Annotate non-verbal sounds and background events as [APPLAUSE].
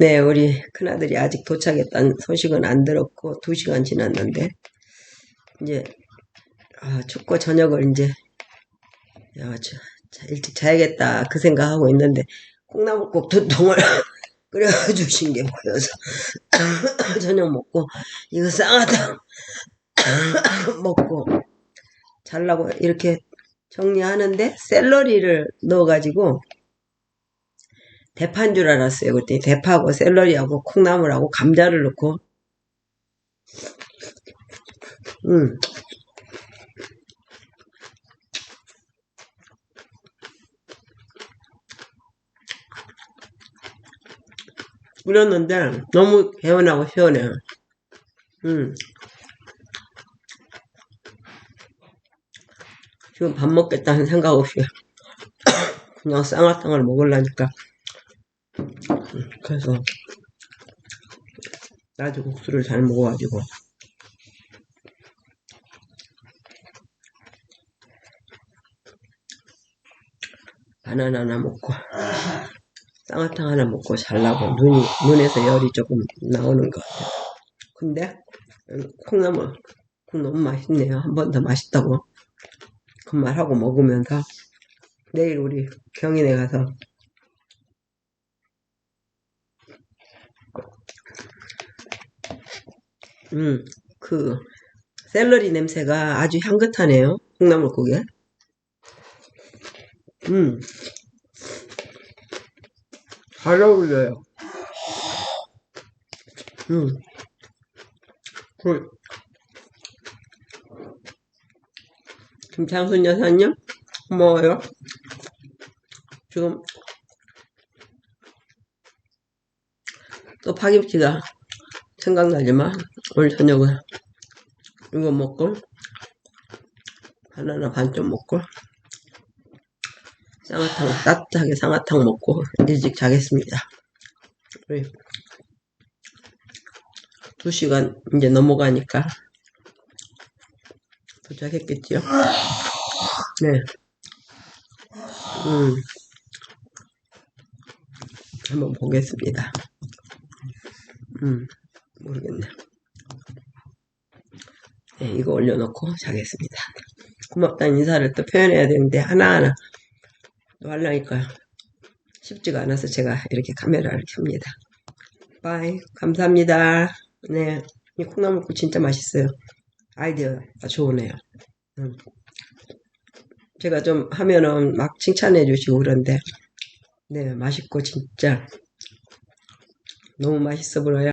네, 우리 큰아들이 아직 도착했다는 소식은 안 들었고, 두 시간 지났는데, 이제, 아, 춥고 저녁을 이제, 야, 저, 자, 일찍 자야겠다, 그 생각하고 있는데, 콩나물국 두 통을 [LAUGHS] 끓여주신 게 보여서, [COUGHS] 저녁 먹고, 이거 쌍화탕 [COUGHS] 먹고, 잘라고 이렇게 정리하는데, 샐러리를 넣어가지고, 대파인 줄 알았어요. 그때 대파하고 샐러리하고 콩나물하고 감자를 넣고 음. 끓였는데 너무 개운하고 시원해요. 음. 지금 밥 먹겠다는 생각 없이 [COUGHS] 그냥 쌍화탕을 먹으려니까 그래서 나도 국수를 잘 먹어가지고 바나나 하나 먹고 쌍화탕 하나 먹고 잘라고 눈이 눈에서 열이 조금 나오는 것 같아요. 근데 콩나물 콩 너무 맛있네요. 한 번 더 맛있다고 그 말하고 먹으면서 내일 우리 경인에 가서 음, 그 샐러리 냄새가 아주 향긋하네요. 콩나물국에. 음, 잘 어울려요. 음, 그 김창순 여사님 고마워요. 지금 또 파김치가 생각나지만 오늘 저녁은 이거 먹고 바나나 반좀 먹고 쌍화탕 따뜻하게 쌍화탕 먹고 일찍 자겠습니다. 우리 두 시간 이제 넘어가니까 도착했겠지요? 네. 음. 한번 보겠습니다. 음. 모르겠네. 네, 이거 올려놓고 자겠습니다. 고맙다는 인사를 또 표현해야 되는데 하나하나 또 하려니까 쉽지가 않아서 제가 이렇게 카메라를 켭니다. 바이 감사합니다. 네, 이 콩나물국 진짜 맛있어요. 아이디어가 좋으네요. 음. 제가 좀 하면은 막 칭찬해 주시고 그런데 네 맛있고 진짜 너무 맛있어 보여요.